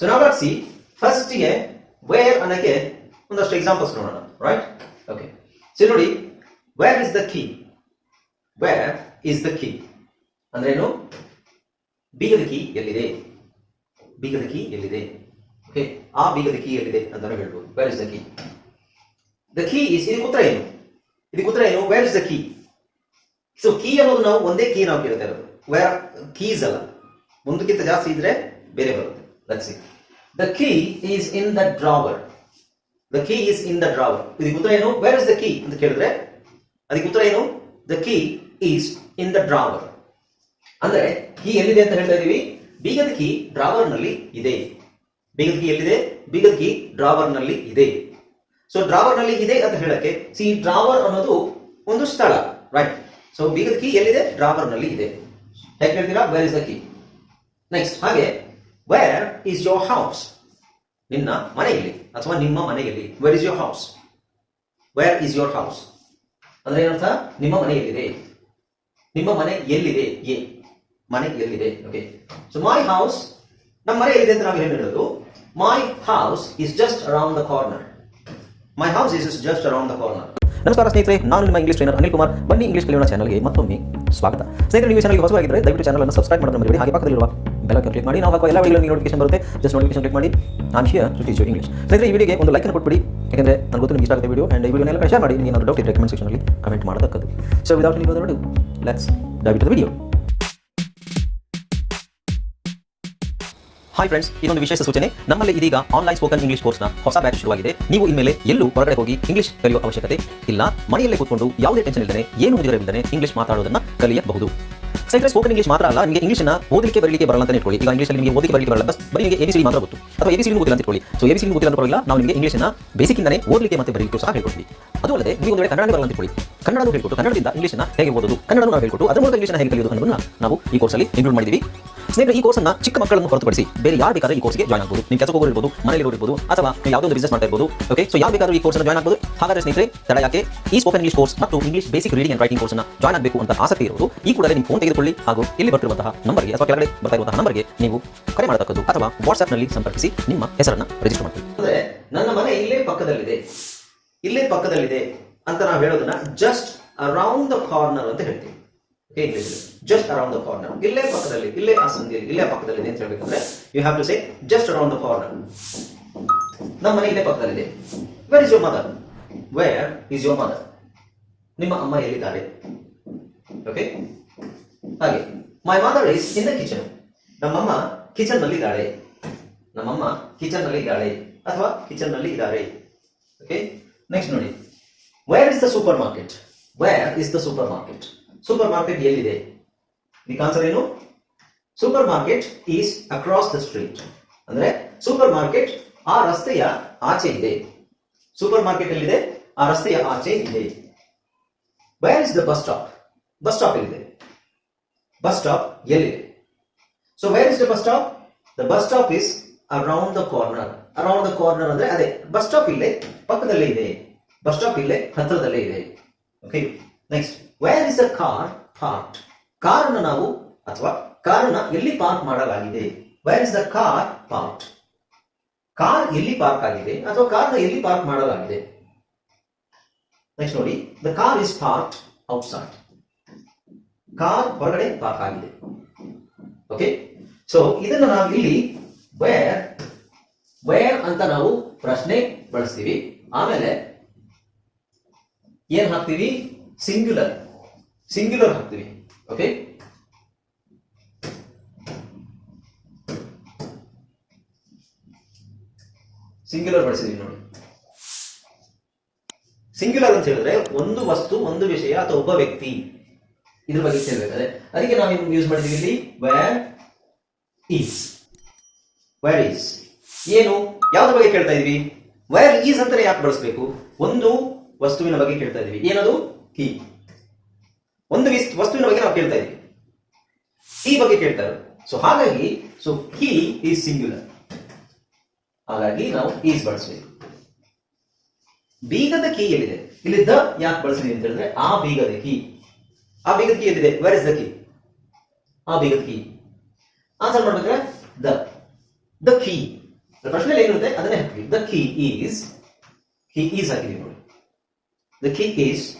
So ನಾವು C ಫಸ್ಟ್ಗೆ wear ಅನ್ನಕ್ಕೆ ಒಂದಷ್ಟು ಎಕ್ಸಾಂಪಲ್ಸ್ ನೋಡೋಣ ರೈಟ್ ಓಕೆ ಸೊ ನೋಡಿ where is the key where is the key ಅಂದ್ರೇನು ಬೀಗದ ಕೀ ಎಲ್ಲಿದೆ? ಬೀಗದ ಕೀ ಎಲ್ಲಿದೆ? ಓಕೆ ಆ ಬೀಗದ ಕೀ ಎಲ್ಲಿದೆ ಅಂತ ಹೇಳ್ಬೋದು. Where is the key the key is ಇದಕ್ಕೆ ಉತ್ತರ ಏನು? ಇದಕ್ಕೆ ಉತ್ತರ ಏನು? Where is the key so key ಅನ್ನೋದು ನಾವು ಒಂದೇ ಕೀ ನಾವು ಕೇಳ್ತಾ ಇರೋದು. ವೇರ್ ಕೀಸ್ ಅಲ್ಲ. ಒಂದಕ್ಕಿಂತ ಜಾಸ್ತಿ ಇದ್ರೆ ಬೇರೆ ಬರುತ್ತೆ. Let's see. The key is in the drawer the key is in the drawer ಇದಕ್ಕೆ ಉತ್ತರ ಏನು? ವೇರ್ ಇಸ್ ದ ಕೀ ಅಂತ ಕೇಳಿದ್ರೆ, ಅದಕ್ಕೆ ಉತ್ತರ ಏನು? The key is in the drawer ಅಂದ್ರೆ ಕೀ ಎಲ್ಲಿದೆ ಅಂತ ಹೇಳ್ತಾ ಇದೀವಿ? ಬೀಗದ ಕೀ ಡ್ರಾವರ್ನಲ್ಲಿ ಇದೆ. ಬೀಗದ ಕೀ ಎಲ್ಲಿದೆ? ಬೀಗದ ಕೀ ಡ್ರಾವರ್ನಲ್ಲಿ ಇದೆ. ಸೊ ಡ್ರಾವರ್ನಲ್ಲಿ ಇದೆ ಅಂತ ಹೇಳಕ್ಕೆ ಸಿ ಡ್ರಾವರ್ ಅನ್ನೋದು ಒಂದು ಸ್ಥಳ ರೈಟ್ ಸೊ ಬೀಗದ ಕೀ ಎಲ್ಲಿದೆ? ಡ್ರಾವರ್ನಲ್ಲಿ ಇದೆ. ಹೇಗೆ ಹೇಳ್ತೀರಾ? Where is the key next ಹಾಗೆ ವೇರ್ ಈಸ್ ಯೋರ್ ಹೌಸ್ ನಿನ್ನ ಮನೆಯಲ್ಲಿ ಅಥವಾ ನಿಮ್ಮ ಮನೆಯಲ್ಲಿ. Where is your house where is your house ಅಂದ್ರೆ ಏನರ್ಥ? ನಿಮ್ಮ ಮನೆ ಎಲ್ಲಿದೆ ನಿಮ್ಮ ಮನೆ ಎಲ್ಲಿದೆ? ಎ. ಮನೆ ಎಲ್ಲಿದೆ? ಓಕೆ ಸೊ ಮೈ ಹೌಸ್ ನಮ್ಮ ಮನೆ ಎಲ್ಲಿದೆ ಅಂತ ನಾವು ಏನು ಹೇಳೋದು? My house is just around the corner my house is just around the corner ನಮಸ್ಕಾರ ಸ್ನೇಹಿತರೆ, ನಾನು ನಿಮ್ಮ ಇಂಗ್ಲಿಷ್ ಟ್ರೈನರ್ ಅನಿಲ್ ಕುಮಾರ್. ಬನ್ನಿ ಇಂಗ್ಲಿಷ್ ಕಲಿಯೋಣ ಚಾನಲ್ಗೆ ಮತ್ತೊಮ್ಮೆ ಸ್ವಾಗತ. ಸ್ನೇಹಿತರೆ, ನೀವು ಚಾನಲ್ಗೆ ಹೊಸವಾಗಿದ್ದರೆ ದಯವಿಟ್ಟು ಚಾನಲ್ ಅನ್ನು ಸಬ್ಸ್ಕ್ರೈಬ್ ಮಾಡೋದು ಮರಿಬೇಡಿ. ಹಾಗೆ ಪಕ್ಕದಲ್ಲಿರುವ ಬೆಲ್ ಐಕಾನ್ ಕ್ಲಿಕ್ ಮಾಡಿ. ನಾವು ಎಲ್ಲ ವಿಡಿಯೋ ನೋಟಿಫಿಕೇಶನ್ ಬರುತ್ತೆ. ಜಸ್ಟ್ ನೋಟಿಫಿಕೇಶನ್ ಕ್ಲಿಕ್ ಮಾಡಿ. ನಾನು ಹಿಯರ್ ಟು ಟೀಚ್ ಇಂಗ್ಲಿಷ್ ಸ್ನೇಹಿತರೆ, ಈ ವಿಡಿಯೋಗೆ ಒಂದು ಲೈಕ್ ಅನ್ನು ಕೊಟ್ಬಿಡಿ. ಯಾಕಂದ್ರೆ ನನಗೆ ಗೊತ್ತು ನಿಮಗೆ ಇಷ್ಟ ಆಗುತ್ತೆ ವಿಡಿಯೋ ಅಂಡ್ ಈ ವಿಡಿಯೋನೆಲ್ಲ ಶೇರ್ ಮಾಡಿ. ನೀವು ಡೌಟ್ ಇದ್ರೆ ಕಮೆಂಟ್ ಸೆಕ್ಷನಲ್ಲಿ ಕಮೆಂಟ್ ಮಾಡತಕ್ಕದ್ದು. ಸೊ ವಿದೌಟ್ ನೀವು further let's dive to video hi friends ಇದೊಂದು ವಿಶೇಷ ಸೂಚನೆ. ನಮ್ಮಲ್ಲಿ ಇದೀಗ ಆನ್ಲೈನ್ ಸ್ಪೋಕನ್ ಇಂಗ್ಲಿಷ್ ಕೋರ್ಸ್ನ ಹೊಸ ಬ್ಯಾಚ್ ಶುರುವಾಗಿದೆ. ನೀವು ಇನ್ಮೇಲೆ ಎಲ್ಲೂ ಹೊರಗಡೆ ಹೋಗಿ ಇಂಗ್ಲಿಷ್ ಕಲಿಯುವ ಅವಶ್ಯಕತೆ ಇಲ್ಲ. ಮನೆಯಲ್ಲೇ ಕೂತ್ಕೊಂಡು ಯಾವುದೇ ಟೆನ್ಷನ್ ಇಲ್ಲದೆ ಏನು ಮುಗಿದಿರವಿಲ್ಲದೆ ಇಂಗ್ಲಿಷ್ ಮಾತಾಡೋದನ್ನ ಕಲಿಯಬಹುದು. ಸ್ನೇಹಿತರೆ ಸ್ಪೋಕನ್ ಇಂಗ್ಲಿಷ್ ಮಾತ್ರ ಅಲ್ಲ, ನಿಮಗೆ ಇಂಗ್ಲಿಷ್ನ ಓದಲಿಕ್ಕೆ ಬರಲಿಕ್ಕೆ ಬರಲ್ಲ ಅಂತ ಇಟ್ಕೊಳ್ಳಿ. ಈಗ ಇಂಗ್ಲಿಷಲ್ಲಿ ನಿಮಗೆ ಓದಲಿಕ್ಕೆ ಬರಲಿಕ್ಕೆ ಬರಲ್ಲ ಬಸ್ ಬರೀ ನಿಮಗೆ ಎಬಿಸಿಡಿ ಮಾತ್ರ ಗೊತ್ತು. ಅಥವಾ ಎಬಿಸಿ ಗೊತ್ತಿಲ್ಲ ಅಂತ ಇಟ್ಕೊಳ್ಳಿ. ಸೊ ಎಬಿಸಿ ಗೊತ್ತಿಲ್ಲ ಅಂತ ಪರವಾಗಿಲ್ಲ ನಾವು ನಿಮಗೆ ಇಂಗ್ಲಿಷ್ನ ಬೇಸಿಕ್ ಇಂದನೇ ಓದಲಿಕ್ಕೆ ಮತ್ತೆ ಬರಲಿಕ್ಕೆ ಸಹ ಹೇಳ್ಕೊಡ್ತೀವಿ. ಅದು ಅಲ್ಲದೆ ನೀವು ಒಂದು ಕನ್ನಡ ಬರಲ್ಲ ಅಂತ ಇಟ್ಕೊಳ್ಳಿ. ಕನ್ನಡ ಹೇಳ್ಕೊಟ್ಟು, ಕನ್ನಡದಿಂದ ಇಂಗ್ಲಿಷ್ನ ಹೇಗೆ ಓದೋದು? ಕನ್ನಡ ನಾವು ಹೇಳ್ಕೊಟ್ಟು, ಅದರ ಮೂಲಕ ಇಂಗ್ಲಿಷ್ನ ಹೇಗೆ ಕಲಿಯೋದು ಅನ್ನೋದನ್ನ ನಾವು ಈ ಕೋರ್ಸಲ್ಲಿ ಇನ್ಕ್ಲೂಡ್ ಮಾಡಿದ್ದೀವಿ ಸ್ನೇಹಿತರೆ, ಈ ಕೋರ್ಸ್ನ ಚಿಕ್ಕ ಮಕ್ಕಳನ್ನು ಹೊರತುಪಡಿಸಿ ಬೇರೆ ಯಾರು ಬೇಕಾದ್ರೆ ಈ ಕೋರ್ಸ್ಗೆ ಜಾಯ್ನ್ ಆಗಬಹುದು ನಿಮ್ಮ ಕೆಲಸ ಹೋಗಿರ್ಬೋದು ಮನೆಯಲ್ಲಿ ಇರಬಹುದು ಅಥವಾ ಯಾವುದೋ ಒಂದು ಬಿಸ್ನೆಸ್ ಮಾಡ್ತಾ ಇರ್ಬೋದು ಓಕೆ ಸೊ ಯಾವ ಬೇಕಾದ್ರೂ ಈ ಕೋರ್ಸ್ ಜಾಯ್ನ್ ಆಗಬಹುದು ಹಾಗಾದ್ರೆ ಸ್ನೇಹಿತರೆ, ತಡ ಯಾಕೆ? ಈ ಸ್ಪೋಕನ್ ಇಂಗ್ಲಿಷ್ ಕೋರ್ಸ್ ಮತ್ತು English basic reading and writing ಕೋರ್ಸ್ನ ಜಾಯ್ನ್ ಆಗಬೇಕು ಅಂತ ಆಸಕ್ತಿ ಇರುವುದು ಈ ಕೂಡಲೇ ನಿಮ್ಮ ಫೋನ್ ತೆಗೆದುಕೊಳ್ಳಿ ಹಾಗೂ ಇಲ್ಲಿ ಬರ್ತಿರುವಂತಹ ನಂಬರ್ಗೆ ಅಥವಾ ಕೆಳಗಡೆ ಬರ್ತಾ ಇರುವಂತಹ ನಂಬರ್ಗೆ ನೀವು ಕರೆ ಮಾಡತಕ್ಕದ್ದು ಅಥವಾ ವಾಟ್ಸ್ಆಪ್ನಲ್ಲಿ ಸಂಪರ್ಕಿಸಿ ನಿಮ್ಮ ಹೆಸರನ್ನ ರಿಜಿಸ್ಟರ್ ಮಾಡಿ ನನ್ನ ಮನೆ ಇಲ್ಲೇ ಪಕ್ಕದಲ್ಲಿದೆ. ಇಲ್ಲೇ ಪಕ್ಕದಲ್ಲಿದೆ ಅಂತ ನಾವು ಹೇಳೋದನ್ನ ಜಸ್ಟ್ ಅರೌಂಡ್ ದ ಕಾರ್ನರ್ ಅಂತ ಹೇಳ್ತೀವಿ. ಜಸ್ಟ್ ಅರೌಂಡ್ ದ ಕಾರ್ನರ್ ಇಲ್ಲೇ ಪಕ್ಕದಲ್ಲಿ, ಇಲ್ಲೇ ಆ ಇಲ್ಲೇ ಪಕ್ಕದಲ್ಲಿ ಅಂತ ಹೇಳ್ಬೇಕಂದ್ರೆ you have to say just around the corner ನಮ್ಮ ಮನೆ ಇಲ್ಲೇ ಪಕ್ಕದಲ್ಲಿದೆ. Where is your mother where is your mother ನಿಮ್ಮ ಅಮ್ಮ ಎಲ್ಲಿದ್ದಾರೆ? ಓಕೆ ಹಾಗೆ. My mother is in the kitchen ನಮ್ಮಮ್ಮ ಕಿಚನ್ನಲ್ಲಿ ಇದ್ದಾಳೆ ನಮ್ಮಮ್ಮ ಕಿಚನ್ನಲ್ಲಿ ಇದ್ದಾಳೆ ಅಥವಾ ಕಿಚನ್ನಲ್ಲಿ ಇದ್ದಾರೆ ಓಕೆ ನೆಕ್ಸ್ಟ್ ನೋಡಿ. Where is the supermarket where is the supermarket supermarket ಎಲ್ಲಿದೆ? ನಿಕ್ ಆನ್ಸರ್ ಏನು? Supermarket is across the street ಅಂದ್ರೆ ಸೂಪರ್ ಮಾರ್ಕೆಟ್ ಆ ರಸ್ತೆಯ ಆಚೆ ಇದೆ. ಸೂಪರ್ ಮಾರ್ಕೆಟ್ ಎಲ್ಲಿದೆ? ಆ ರಸ್ತೆಯ ಆಚೆ ಇದೆ. Where is the bus stop bus stop ಎಲ್ಲಿದೆ? ಬಸ್ ಸ್ಟಾಪ್ ಎಲ್ಲಿದೆ? So where is the bus stop the bus stop is around the corner around the corner ಅಂದ್ರೆ ಅದೇ ಬಸ್ ಸ್ಟಾಪ್ ಇಲ್ಲೇ ಪಕ್ಕದಲ್ಲೇ ಇದೆ. ಬಸ್ ಸ್ಟಾಪ್ ಇಲ್ಲೇ ಹತ್ತಿರದಲ್ಲೇ ಇದೆ. Okay next where is a car park ಕಾರನ್ನು ನಾವು, ಅಥವಾ ಕಾರನ್ನ ಎಲ್ಲಿ ಪಾರ್ಕ್ ಮಾಡಲಾಗಿದೆ? Where is the car park car ಎಲ್ಲಿ ಪಾರ್ಕ್ ಆಗಿದೆ, ಅಥವಾ ಕಾರ್ನ ಎಲ್ಲಿ ಪಾರ್ಕ್ ಮಾಡಲಾಗಿದೆ? ನೆಕ್ಸ್ಟ್ ನೋಡಿ the car is park outside car ಹೊರಗಡೆ ಪಾರ್ಕ್ ಆಗಿದೆ. ಓಕೆ ಸೊ ಇದನ್ನು ನಾವು ಇಲ್ಲಿ ವೇರ್ ವೇರ್ ಅಂತ ನಾವು ಪ್ರಶ್ನೆ ಬಳಸ್ತೀವಿ. ಆಮೇಲೆ ಏನ್ ಹಾಕ್ತೀವಿ? ಸಿಂಗ್ಯುಲರ್ ಸಿಂಗ್ಯುಲರ್ ಹಾಕ್ತೀವಿ ಓಕೆ ಸಿಂಗ್ಯುಲರ್ ಬಳಸಿದೀವಿ ನೋಡಿ. ಸಿಂಗ್ಯುಲರ್ ಅಂತ ಹೇಳಿದ್ರೆ ಒಂದು ವಸ್ತು, ಒಂದು ವಿಷಯ ಅಥವಾ ಒಬ್ಬ ವ್ಯಕ್ತಿ ಇದ್ರ ಬಗ್ಗೆ ಹೇಳ್ಬೇಕಾದ್ರೆ ಅದಕ್ಕೆ ನಾವು ಯೂಸ್ ಮಾಡಿದೀವಿ ಇಲ್ಲಿ. ವ್ಯಾರ್ ಈಸ್ ವ್ಯಾರ್ ಈಸ್ ಏನು? ಯಾವ್ದ್ರ ಬಗ್ಗೆ ಕೇಳ್ತಾ ಇದೀವಿ? ವೇರ್ ಈಸ್ ಅಂತಾನೆ ಯಾಕೆ ಬಳಸಬೇಕು? ಒಂದು ವಸ್ತುವಿನ ಬಗ್ಗೆ ಕೇಳ್ತಾ ಇದೀವಿ. ಏನದು? ಕೀ ಒಂದು ವಿಸ್- ವಸ್ತುವಿನ ಬಗ್ಗೆ ನಾವು ಕೇಳ್ತಾ ಇದ್ದೀವಿ. ಈ ಬಗ್ಗೆ ಕೇಳ್ತಾ ಇರೋದು. ಸೊ ಹಾಗಾಗಿ ಸೊ ಹೀ ಈಸ್ ಸಿಂಗ್ಯುಲರ್ ಹಾಗಾಗಿ ನಾವು ಈಸ್ ಬಳಸಬೇಕು. ಬೀಗದ ಕೀ ಎಲ್ಲಿದೆ? ಇಲ್ಲಿ ದ ಯಾಕೆ ಬಳಸಿದೆ ಅಂತ ಹೇಳಿದ್ರೆ, ಆ ಬೀಗದ ಕೀ ಆ ಬೀಗದ ಕೀ ಎಲ್ಲಿದೆ? ವೇರ್ ಇಸ್ ದ ಕೀ ಆ ಬೀಗದ ಕೀ ಆನ್ಸರ್ ಮಾಡ್ಬೇಕಾದ್ರೆ ದ ದ ಕೀ ಪ್ರಶ್ನೆ ಏನಿರುತ್ತೆ? ಅದನ್ನೇ ಹಾಕಿ the key is key is ಹಾಕಿದೀವಿ ನೋಡಿ. The key is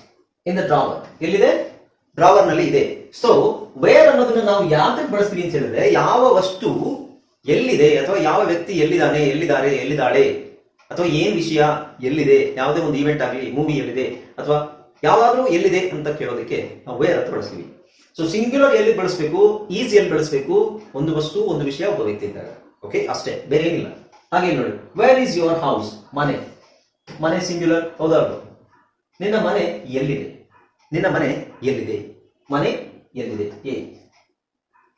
in the drawer ಎಲ್ಲಿದೆ? ಡ್ರಾವರ್ನಲ್ಲಿ ಇದೆ. ಸೊ ವೇರ್ ಅನ್ನೋದನ್ನ ನಾವು ಯಾತಕ್ಕೆ ಬಳಸ್ತೀವಿ ಅಂತ ಹೇಳಿದ್ರೆ, ಯಾವ ವಸ್ತು ಎಲ್ಲಿದೆ ಅಥವಾ ಯಾವ ವ್ಯಕ್ತಿ ಎಲ್ಲಿದ್ದಾನೆ, ಎಲ್ಲಿದ್ದಾರೆ, ಎಲ್ಲಿದ್ದಾಳೆ, ಅಥವಾ ಏನ್ ವಿಷಯ ಎಲ್ಲಿದೆ, ಯಾವುದೇ ಒಂದು ಈವೆಂಟ್ ಆಗಲಿ ಮೂವಿ ಎಲ್ಲಿದೆ, ಅಥವಾ ಯಾವಾಗಲೂ ಎಲ್ಲಿದೆ ಅಂತ ಕೇಳೋದಕ್ಕೆ ನಾವು ವೇರ್ ಅಂತ ಬಳಸ್ತೀವಿ. ಸೊ ಸಿಂಗ್ಯುಲರ್ ಎಲ್ಲಿ ಬಳಸಬೇಕು ಈಸಿ ಎಲ್ಲಿ ಬಳಸಬೇಕು, ಒಂದು ವಸ್ತು, ಒಂದು ವಿಷಯ ಒಬ್ಬ ವ್ಯಕ್ತಿ ಇದ್ದಾಗ ಓಕೆ ಅಷ್ಟೇ. ಬೇರೆ ಏನಿಲ್ಲ. ಹಾಗೆ ನೋಡಿ. ವೇರ್ ಈಸ್ ಯುವರ್ ಹೌಸ್ ಮನೆ. ಮನೆ ಸಿಂಗ್ಯುಲರ್ ಹೌದಾ? ನಿನ್ನ ಮನೆ ಎಲ್ಲಿದೆ? ನಿನ್ನ ಮನೆ ಎಲ್ಲಿದೆ? ಮನೆ ಎಲ್ಲಿದೆ? ಏ,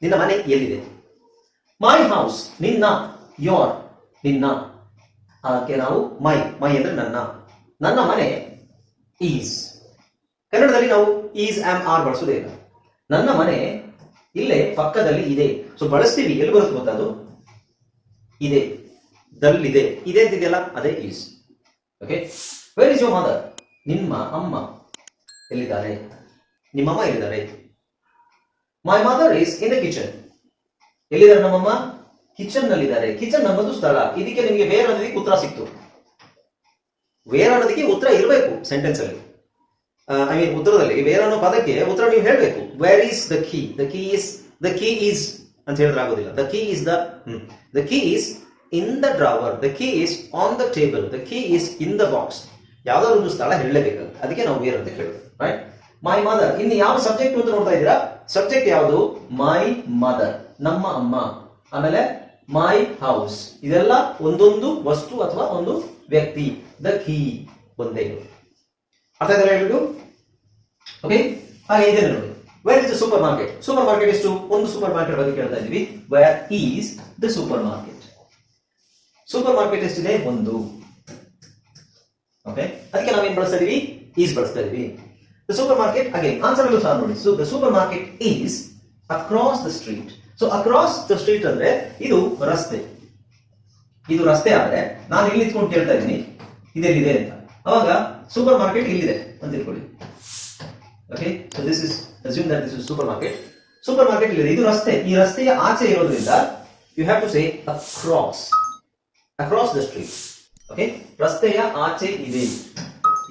ನಿನ್ನ ಮನೆ ಎಲ್ಲಿದೆ? ಮೈ ಹೌಸ್ ನಿನ್ನ ಯೋರ್ ನಿನ್ನ. ಅದಕ್ಕೆ ನಾವು ಮೈ ಮೈ ಅಂದ್ರೆ ನನ್ನ. ನನ್ನ ಮನೆ ಈಸ್ ಕನ್ನಡದಲ್ಲಿ ನಾವು ಈಸ್ ಆಮ್ ಆರ್ ಬಳಸೋದೇ ಇಲ್ಲ ನನ್ನ ಮನೆ ಇಲ್ಲೇ ಪಕ್ಕದಲ್ಲಿ ಇದೆ. ಸೊ ಬಳಸ್ತೀವಿ, ಎಲ್ಲಿ ಬರುತ್ತೆ ಗೊತ್ತಾ ಅದು ಇದೆ. ದಲ್ಲಿದೆ. ಇದೆ ಅಂತಿದೆಯಲ್ಲ, ಅದೇ is okay where is your mother ನಿಮ್ಮ ಅಮ್ಮ. ಎಲ್ಲಿದ್ದಾರೆ? ನಿಮ್ಮಮ್ಮ ಎಲ್ಲಿದ್ದಾರೆ? My mother is in the kitchen ಎಲ್ಲಿದ್ದಾರೆ ನಮ್ಮಮ್ಮ? ಕಿಚನ್ ನಲ್ಲಿದ್ದಾರೆ ಕಿಚನ್ ನಮ್ಮದು ಸ್ಥಳ. ಇದಕ್ಕೆ ನಿಮಗೆ ವೇರ್ ಅನ್ನೋದಕ್ಕೆ ಉತ್ತರ ಸಿಕ್ತು. ವೇರ್ ಅನ್ನೋದಕ್ಕೆ ಉತ್ತರ ಇರಬೇಕು ಸೆಂಟೆನ್ಸ್ ಅಲ್ಲಿ. ಐ ಮೀನ್ ಉತ್ತರದಲ್ಲಿ. ವೇರ್ ಅನ್ನೋ ಪದಕ್ಕೆ ಉತ್ತರ ನೀವು ಹೇಳಬೇಕು. Where is the key the key is the key is ಅಂತ ಹೇಳಿದ್ರೆ ಆಗೋದಿಲ್ಲ. The key is the the key is in the drawer the key is on the table the key is in the box ಯಾವ್ದಾದ್ರು ಒಂದು ಸ್ಥಳ ಹೇಳಲೇಬೇಕಾಗುತ್ತೆ. ಅದಕ್ಕೆ ನಾವು where ಅಂತ ಹೇಳೋದು ರೈಟ್ ಮೈ ಮದರ್ ಇನ್ನು ಯಾವ ಸಬ್ಜೆಕ್ಟ್ ಅಂತ ನೋಡ್ತಾ ಇದ್ದೀರಾ? ಸಬ್ಜೆಕ್ಟ್ ಯಾವುದು? ಮೈ ಮದರ್ ನಮ್ಮ ಅಮ್ಮ. ಆಮೇಲೆ ಮೈ ಹೌಸ್ ಇದೆಲ್ಲ ಒಂದೊಂದು ವಸ್ತು ಅಥವಾ ಒಂದು ವ್ಯಕ್ತಿ. ದ ಕೀ ಒಂದೇ. ಅರ್ಥ ಆಯ್ತಾ ಹೇಳ್ಬಿಟ್ಟು? ಓಕೆ ಹಾಗೆ ಇದೆ ನೋಡಿ. Where is the supermarket supermarket ಎಷ್ಟು? ಒಂದು ಸೂಪರ್ ಮಾರ್ಕೆಟ್ ಬಗ್ಗೆ ಕೇಳ್ತಾ ಇದೀವಿ where is the supermarket supermarket ಎಷ್ಟಿದೆ? ಒಂದು. ಓಕೆ ಅದಕ್ಕೆ ನಾವೇನ್ ಬಳಸ್ತಾ ಇದೀವಿ ಈಸ್ ಬಳಸ್ತಾ ಇದೀವಿ ಮಾರ್ಕೆಟ್ ಅಗೇನ್ ಆನ್ಸರ್ ಅಲ್ಲೂ ಸಹ ನೋಡಿ the supermarket is across the street so across the street ಅಂದ್ರೆ ಇದು ರಸ್ತೆ. ಇದು ರಸ್ತೆ ಆದ್ರೆ ನಾನು ಇಲ್ಲಿ ನಿಂತ್ಕೊಂಡು ಕೇಳ್ತಾ ಇದ್ದೀನಿ. ಇದೆಲ್ಲಿದೆ ಅಂತ. ಅವಾಗ ಸೂಪರ್ ಮಾರ್ಕೆಟ್ ಇಲ್ಲಿದೆ ಅಂತ ತಿಳ್ಕೊಳ್ಳಿ. Okay so this is assume that this is supermarket supermarket ಇಲ್ಲಿದೆ. ಇದು ರಸ್ತೆ. ಈ ರಸ್ತೆಯ ಆಚೆ ಇರೋದ್ರಿಂದ you have to say across across the street okay ರಸ್ತೆಯ ಆಚೆ ಇದೆ.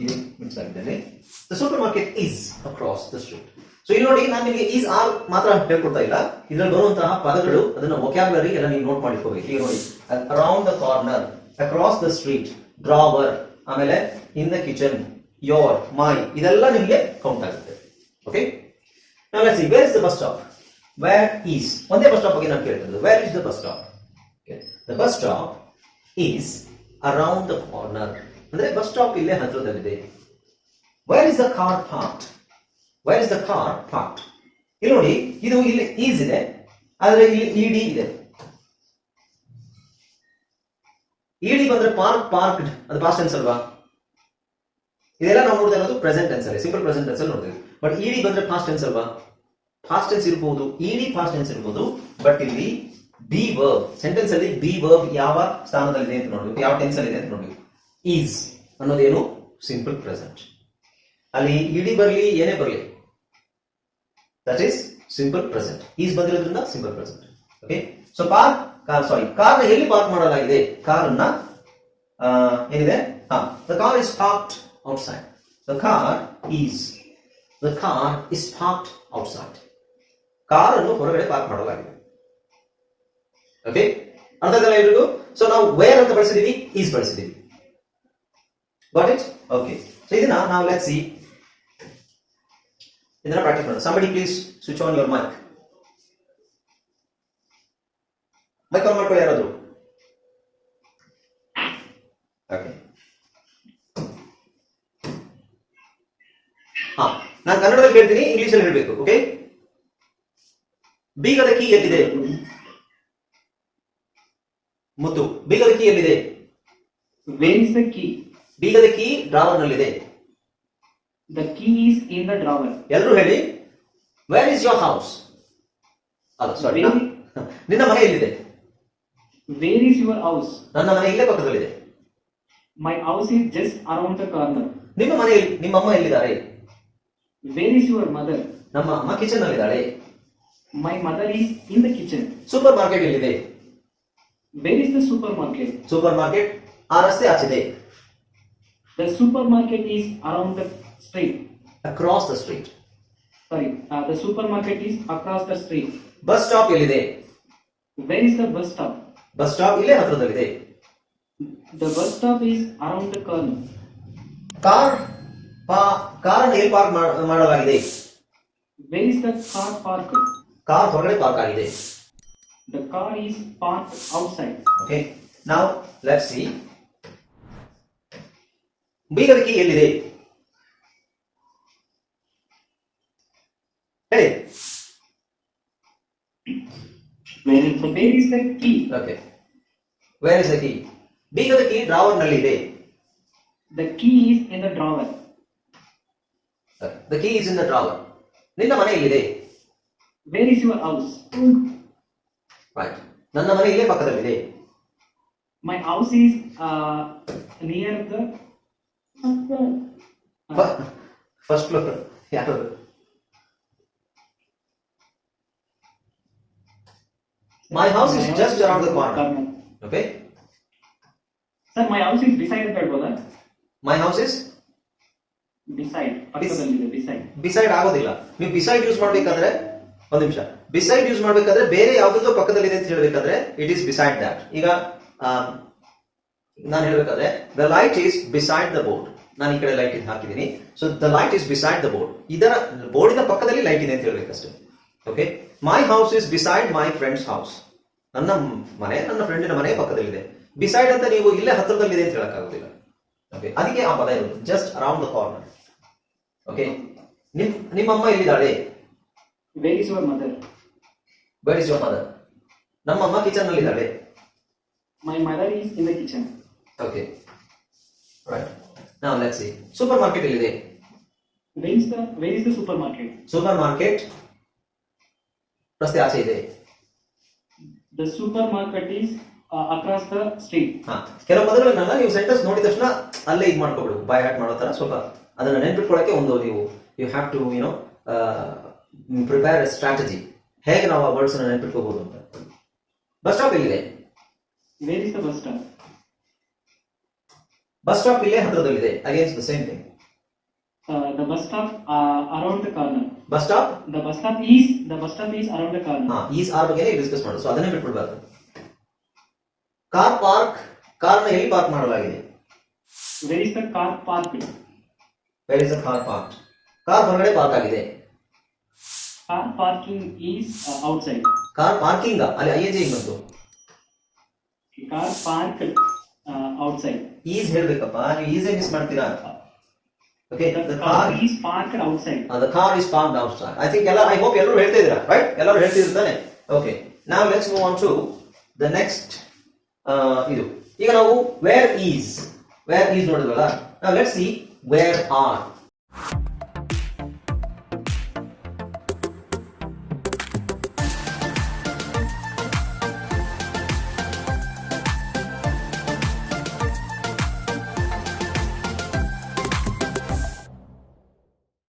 ಇದೆ. ಮಿಕ್ಸ್ ಆಗಿದ್ದೇನೆ. The supermarket is across the street so ಇಲ್ಲಿ ನೋಡಿ, ನಾನು ನಿಮಗೆ ಈಸ್ ಆರ್ ಮಾತ್ರ ಹೇಳ್ಕೊಡ್ತಾ ಇಲ್ಲ. ಇದ್ರಲ್ಲಿ ಬರುವಂತಹ ಪದಗಳು, ಅದನ್ನ ವೊಕ್ಯಾಬುಲರಿ ಎಲ್ಲ ನೀವು ನೋಟ್ ಮಾಡಿಕೋಬೇಕು ಈಗ ನೋಡಿ around the corner across the street drawer ಆಮೇಲೆ in the kitchen your my ಇದೆಲ್ಲ ನಿಮಗೆ ಕೌಂಟ್ ಆಗುತ್ತೆ. ಓಕೆ ನಾವು see where is the bus stop where is ಒಂದೇ ಬಸ್ ಸ್ಟಾಪ್ ಬಗ್ಗೆ ನಾನು ಕೇಳ್ತಿರೋದು. Where is the bus stop the bus stop is around the corner ಅಂದ್ರೆ ಬಸ್ ಸ್ಟಾಪ್ ಇಲ್ಲೇ ಹತ್ರದಲ್ಲಿದೆ. Where is the car parked where is the car parked ಇಲ್ಲಿ ನೋಡಿ, ಇದು ಇಲ್ಲಿ ಈಸ್ ಇದೆ, ಆದರೆ ಇಲ್ಲಿ ಇಡಿ ಇದೆ. ಇಡಿ ಬಂದ್ರೆ ಪಾರ್ಕ್ ಪಾರ್ಕ್ಡ್ ಅದು ಪಾಸ್ಟ್ ಟೆನ್ಸ್ ಅಲ್ವಾ? ಇದೆಲ್ಲ ನಾವು ನೋಡ್ತಾ ಇರೋದು ಪ್ರೆಸೆಂಟ್ ಟೆನ್ಸ್ ಅಲ್ಲಿ ಸಿಂಪಲ್ ಪ್ರೆಸೆಂಟ್ ಟೆನ್ಸ್ ಅಲ್ಲಿ ನೋಡ್ತೀವಿ. ಬಟ್ ಇಡಿ ಬಂದ್ರೆ ಪಾಸ್ಟ್ ಟೆನ್ಸ್ ಅಲ್ವಾ? ಪಾಸ್ಟ್ ಟೆನ್ಸ್ ಇರಬಹುದು ಇಡಿ ಪಾಸ್ಟ್ ಟೆನ್ಸ್ ಇರಬಹುದು ಬಟ್ ಇಲ್ಲಿ ಬಿ ವರ್ಬ್ ಸೆಂಟೆನ್ಸ್ ಅಲ್ಲಿ ಬಿ ವರ್ಬ್ ಯಾವ ಸ್ಥಾನದಲ್ಲಿದೆ ಅಂತ ನೋಡ್ಬೇಕು, ಯಾವ ಟೆನ್ಸ್ ಅಲ್ಲಿ ಇದೆ ಅಂತ ನೋಡ್ಬೇಕು. ಈಸ್ ಅನ್ನೋದೇನು ಸಿಂಪಲ್ ಪ್ರೆಸೆಂಟ್ ಅಲ್ಲಿ ಇಡಿ ಬರಲಿ, ಏನೇ ಬರಲಿ. That is simple present is ಬಂದಿರೋದ್ರಿಂದ simple present okay so park car sorry ಕಾರ್ನ ಎಲ್ಲಿ ಪಾರ್ಕ್ ಮಾಡಲಾಗಿದೆ? ಕಾರನ್ನ ಏನಿದೆ? ಹಾ the car is parked outside the car is the car is parked outside ಕಾರನ್ನು ಹೊರಗಡೆ ಪಾರ್ಕ್ ಮಾಡಲಾಗಿದೆ. ಓಕೆ ಅರ್ಥ ಆಯ್ತಲ್ಲ ಎಲ್ರಿಗೂ ಸೊ ನಾವು ವೇರ್ ಅಂತ ಬಳಸಿದೀವಿ? ಈಸ್ ಬಳಸಿದೀವಿ. ಗಾಟ್ ಇಟ್ ಓಕೆ ಸೊ ಇದನ್ನ ನಾವು ಲೆಟ್ ಸಿ ಇದನ್ನ ಪ್ರಾಕ್ಟೀಸ್ ಮಾಡೋಣ somebody please switch on your mic mic on ಮಾಡ್ಕೊಳ್ಳಿ ಯಾರಾದ್ರು? ಓಕೆ ಹಾ ನಾನು ಕನ್ನಡದಲ್ಲಿ ಹೇಳ್ತೀನಿ ಇಂಗ್ಲಿಷ್ ಅಲ್ಲಿ ಹೇಳ್ಬೇಕು ಓಕೆ ಬೀಗದ ಕೀ ಎಲ್ಲಿದೆ? ಮುತ್ತು ಬೀಗದ ಕೀ ಎಲ್ಲಿದೆ? Key? ಬೀಗದ key drawer The key is in the drawer. ಎಲ್ಲರೂ ಹೇಳಿ ವೇರ್ ಇಸ್ ಯೋರ್ ಹೌಸ್ ಅಲ್ಲ ಸಾರಿ ನಿನ್ನ ಮನೆ ಎಲ್ಲಿದೆ Where is your house? ನನ್ನ ಮನೆ ಇಲ್ಲೇ ಪಕ್ಕದಲ್ಲಿದೆ My house is just around the corner. ನಿಮ್ಮ ಮನೆ ನಿಮ್ಮ ಅಮ್ಮ ಎಲ್ಲಿದ್ದಾರೆ Where is your mother? ನಮ್ಮ ಅಮ್ಮ ಕಿಚನ್ ನಲ್ಲಿದ್ದಾಳೆ My mother is in the kitchen. Supermarket ಎಲ್ಲಿದೆ Where is the supermarket? Supermarket ಆ ರಸ್ತೆ ಆಚಿದೆ The supermarket is around the street. Across the street Sorry, uh, the supermarket is across the street. Bus stop ಎಲ್ಲಿದೆ Where is the bus stop? Bus stop ಇಲ್ಲೇ ಹತ್ರದಲ್ಲಿದೆ The bus stop is around the corner. Car ಪಾ ಕಾರನ್ನು ಎಲ್ಲಿ park ಮಾಡಲಾಗಿದೆ Where is the car parked? Car ಹೊರಗಡೆ park ಆಗಿದೆ The car is parked outside. Okay ನಾವು ಲೆಟ್ಸ್ ಸಿ ಬೀಗದ ಕೀ ಎಲ್ಲಿದೆ ಹೇಳಿ Where is the, where is the key? Okay where is the key ಬೀಗದ ನಲ್ಲಿ ಇದೆ The key is in the drawer. the key is in the drawer ನಿನ್ನ ಮನೆ ಎಲ್ಲಿದೆ Where is your house? Right ನನ್ನ ಮನೆ ಇಲ್ಲೇ ಪಕ್ಕದಲ್ಲಿದೆ My house is uh, near the. first first floor ಯಾರು my house is my house is just around the corner. Okay? Sir, my house is beside the ಹೇಳ್ಬೋದಾ my house is? Beside. ಪಕ್ಕದಲ್ಲಿದೆ beside. Beside ಆಗೋದಿಲ್ಲ. ನೀವು beside use ಮಾಡ್ಬೇಕಾದ್ರೆ ಒಂದ್ ನಿಮಿಷ. Beside use ಮಾಡ್ಬೇಕಾದ್ರೆ ಬೇರೆ ಯಾವ್ದೋ ಪಕ್ಕದಲ್ಲಿದೆ ಅಂತ ಹೇಳ್ಬೇಕಾದ್ರೆ ಇಟ್ ಈಸ್ ಬಿಸೈಡ್ ದಟ್ ಈಗ ನಾನು ಹೇಳ್ಬೇಕಾದ್ರೆ the light is beside the board ನಾನು ಈ ಕಡೆ ಲೈಟ್ ಇದು ಹಾಕಿದ್ದೀನಿ. So the light is beside the board ಇದರ ಬೋರ್ಡಿನ ಪಕ್ಕದಲ್ಲಿ ಲೈಟ್ ಇದೆ ಅಂತ ಹೇಳ್ಬೇಕಷ್ಟೇ. Okay my house is beside my friend's house ನನ್ನ ಮನೆ ನನ್ನ ಫ್ರೆಂಡಿನ ಮನೆ ಪಕ್ಕದಲ್ಲಿದೆ. ಬಿಸೈಡ್ ಅಂತ ನೀವು ಇಲ್ಲೇ ಹತ್ತಿರದಲ್ಲಿದೆ ಅಂತ ಹೇಳಕ್ಕಾಗೋದಿಲ್ಲ. ಓಕೆ ಅದಕ್ಕೆ ಆ ಪದ ಇರೋದು. Just around the corner okay ನಿಮ್ ನಿಮ್ಮಮ್ಮ ಎಲ್ಲಿದ್ದಾಳೆ? ವೇರ್ ಇಸ್ ಯುವರ್ ಮದರ್ ನಮ್ಮಮ್ಮ ಕಿಚನ್ನಲ್ಲಿ ಇದ್ದಾಳೆ My mother is in the kitchen. Okay right ನಾವು ಲೆಟ್ಸ್ ಸಿ ಸೂಪರ್ ಮಾರ್ಕೆಟ್ ಎಲ್ಲಿದೆ? Where is the where is the supermarket supermarket ರಸ್ತೆ ಆಚೆ ಇದೆ. The supermarket is across the street ಹಾ ಕೆಲವು ಪದಗಳನ್ನ ನೀವು ಸೆಂಟೆನ್ಸ್ ನೋಡಿದ ತಕ್ಷಣ ಅಲ್ಲೇ ಇದು ಮಾಡ್ಕೊಬಿಡು ಬೈ ಹ್ಯಾಟ್ ಮಾಡೋ ತರ ಸ್ವಲ್ಪ ಅದನ್ನ ನೆನ್ಪಿಟ್ಕೊಳ್ಳೋಕೆ ಒಂದು ನೀವು you have to you know prepare a strategy ಹೇಗೆ ನಾವು ಆ ವರ್ಡ್ಸ್ ಅನ್ನ ನೆನ್ಪಿಟ್ಕೋಬಹುದು ಅಂತ. ಬಸ್ ಸ್ಟಾಪ್ ಎಲ್ಲಿದೆ? Where is the bus stop? Bus stop ಇಲ್ಲೇ ಹತ್ರದಲ್ಲಿದೆ against the same thing Uh, the bus stop uh, around the corner. Bus stop The bus stop is the bus stop is around the corner. ಹಾ ಈ R ಬಗ್ಗೆ discuss ಮಾಡೋದು so ಅದನ್ನೇ ಬಿಟ್ಬಿಡ್ಬಾರ್ದು car park ಕಾರ್ನ ಎಲ್ಲಿ park ಮಾಡಲಾಗಿದೆ Where is the car parked? Where is the car park car ಹೊರಗಡೆ ಪಾರ್ಕ್ ಆಗಿದೆ Car parking is uh, outside. Car parking ಅಲ್ಲಿ ಐ ಎನ್ ಜಿ ಬಂತು Car parked uh, outside. Is ಹೇಳ್ಬೇಕಪ್ಪ ನೀವು ಈಸೇ ಮಿಸ್ ಮಾಡ್ತೀರಾ okay The the car car is parked outside. Car is park outside I think ಎಲ್ಲ I hope ಎಲ್ಲರೂ ಹೇಳ್ತಾ ಇದ್ದೀರಾ? ರೈಟ್ ಎಲ್ಲರೂ ಹೇಳ್ತಿರ್ತಾನೆ ಓಕೆ ನಾವು let's move on to the next ಇದು. ಈಗ ನಾವು ವೇರ್ ಈಸ್ ವೇರ್ ಈಸ್ ನೋಡಿದ್ವಲ್ಲ? ನಾವು ಲೆಟ್ಸ್ ಸಿ ವೇರ್ ಆರ್